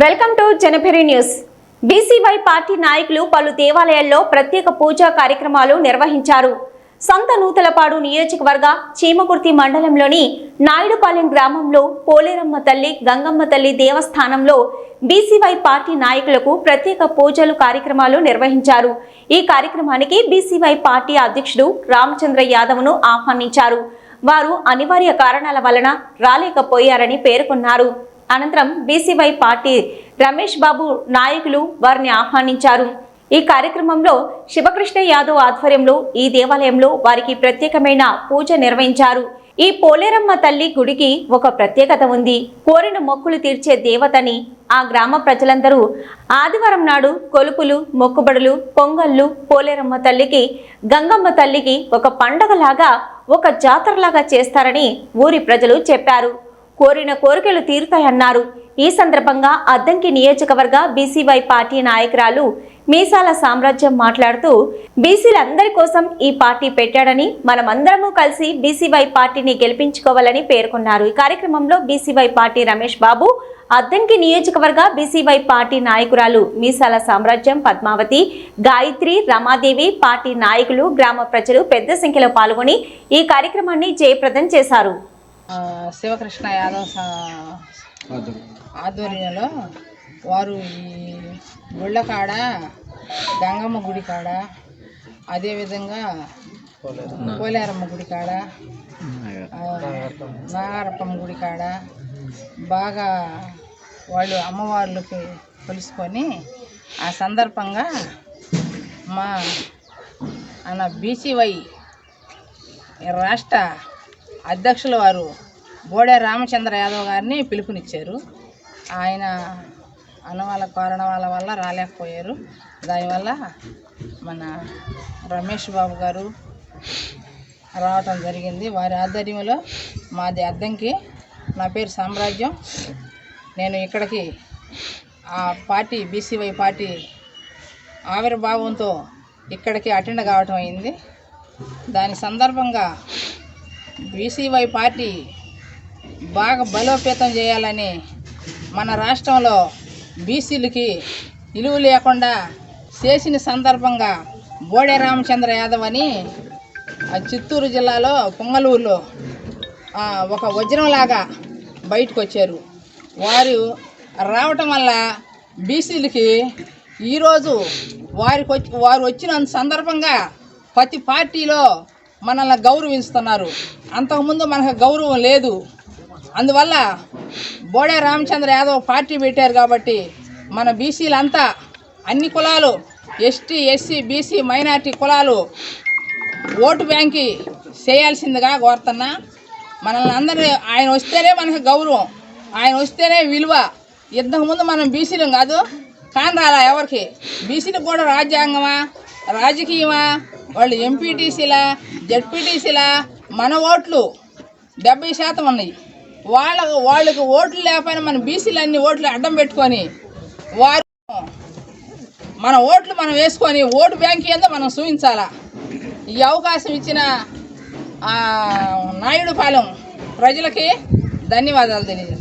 Welcome to Janabhari news. BCY party నాయకులు పలు దేవాలయాల్లో ప్రత్యేక పూజా కార్యక్రమాలు నిర్వహించారు. సంత నూతలపాడు నియోజకవర్గ చీమకుర్తి మండలంలోని నాయుడుపాలెం గ్రామంలో పోలేరమ్మ తల్లి గంగమ్మ తల్లి దేవస్థానంలో బీసీవై పార్టీ నాయకులకు ప్రత్యేక పూజలు కార్యక్రమాలు నిర్వహించారు. ఈ కార్యక్రమానికి బీసీవై పార్టీ అధ్యక్షుడు రామచంద్ర యాదవ్ను ఆహ్వానించారు. వారు అనివార్య కారణాల వలన రాలేకపోయారని పేర్కొన్నారు. అనంతరం బీసీవై పార్టీ రమేష్ బాబు నాయకులు వారిని ఆహ్వానించారు. ఈ కార్యక్రమంలో శివకృష్ణ యాదవ్ ఆధ్వర్యంలో ఈ దేవాలయంలో వారికి ప్రత్యేకమైన పూజ నిర్వహించారు. ఈ పోలేరమ్మ తల్లి గుడికి ఒక ప్రత్యేకత ఉంది. కోరిన మొక్కులు తీర్చే దేవతని ఆ గ్రామ ప్రజలందరూ ఆదివారం నాడు కొలుపులు మొక్కుబడులు పొంగళ్ళు పోలేరమ్మ తల్లికి గంగమ్మ తల్లికి ఒక పండగలాగా ఒక జాతరలాగా చేస్తారని ఊరి ప్రజలు చెప్పారు. కోరిన కోరికలు తీరుతాయన్నారు. ఈ సందర్భంగా అద్దంకి నియోజకవర్గ బీసీవై పార్టీ నాయకురాలు మీసాల సామ్రాజ్యం మాట్లాడుతూ బీసీలందరి కోసం ఈ పార్టీ పెట్టాడని మనమందరము కలిసి బీసీవై పార్టీని గెలిపించుకోవాలని పేర్కొన్నారు. ఈ కార్యక్రమంలో బీసీవై పార్టీ రమేష్ బాబు అద్దంకి నియోజకవర్గ బీసీవై పార్టీ నాయకురాలు మీసాల సామ్రాజ్యం పద్మావతి గాయత్రి రమాదేవి పార్టీ నాయకులు గ్రామ ప్రజలు పెద్ద సంఖ్యలో పాల్గొని ఈ కార్యక్రమాన్ని జయప్రదం చేశారు. శివకృష్ణ యాదవ్ ఆధ్వర్యంలో వారు ఈ గుళ్ళ కాడ గంగమ్మ గుడి కాడ అదేవిధంగా పోలేరమ్మ గుడి కాడ నాగారప్పమ్మ గుడి కాడ బాగా వాళ్ళు అమ్మవార్లకి కొలుసుకొని ఆ సందర్భంగా మా అన్న బీసీవై రాష్ట్ర అధ్యక్షుల వారు బోడే రామచంద్ర యాదవ్ గారిని పిలుపునిచ్చారు. ఆయన అనువాల కారణాల వల్ల రాలేకపోయారు. దానివల్ల మన రమేష్ బాబు గారు రావటం జరిగింది. వారి ఆధ్వర్యంలో మాది అద్దంకి నా పేరు సామ్రాజ్యం. నేను ఇక్కడికి ఆ పార్టీ బీసీవై పార్టీ ఆవిర్భావంతో ఇక్కడికి అటెండ్ కావటం అయింది. దాని సందర్భంగా బీసీవై పార్టీ బాగా బలోపేతం చేయాలని మన రాష్ట్రంలో బీసీలకి నిలువు లేకుండా చేసిన సందర్భంగా బోడే రామచంద్ర యాదవ్ అని ఆ చిత్తూరు జిల్లాలో పొంగలూరులో ఒక వజ్రంలాగా బయటకు వచ్చారు వారు రావటం వల్ల బీసీలకి ఈరోజు వారికి వచ్చి వారు వచ్చిన సందర్భంగా ప్రతి పార్టీలో మనల్ని గౌరవిస్తున్నారు. అంతకుముందు మనకు గౌరవం లేదు. అందువల్ల బోడే రామచంద్ర యాదవ్ పార్టీ పెట్టారు కాబట్టి మన బీసీలంతా అన్ని కులాలు ఎస్టీ ఎస్సీ బీసీ మైనార్టీ కులాలు ఓటు బ్యాంకి చేయాల్సిందిగా కోరుతున్నా. మనల్ని అందరూ ఆయన వస్తేనే మనకు గౌరవం ఆయన వస్తేనే విలువ. ఇంతకుముందు మనం బీసీలం కాదు. కాని రాలా ఎవరికి? బీసీలకు కూడా రాజ్యాంగమా? రాజకీయమా? వాళ్ళు ఎంపీటీసీలా జడ్పీటీసీలా మన ఓట్లు డెబ్బై శాతం ఉన్నాయి. వాళ్ళ వాళ్ళకి ఓట్లు లేకపోయినా మన బీసీలు అన్ని ఓట్లు అడ్డం పెట్టుకొని వారు మన ఓట్లు మనం వేసుకొని ఓటు బ్యాంక్ ఏందో మనం చూపించాలా ఈ అవకాశం ఇచ్చిన నాయుడు నాయుడుపాలెం ప్రజలకి ధన్యవాదాలు తెలియజేస్తాను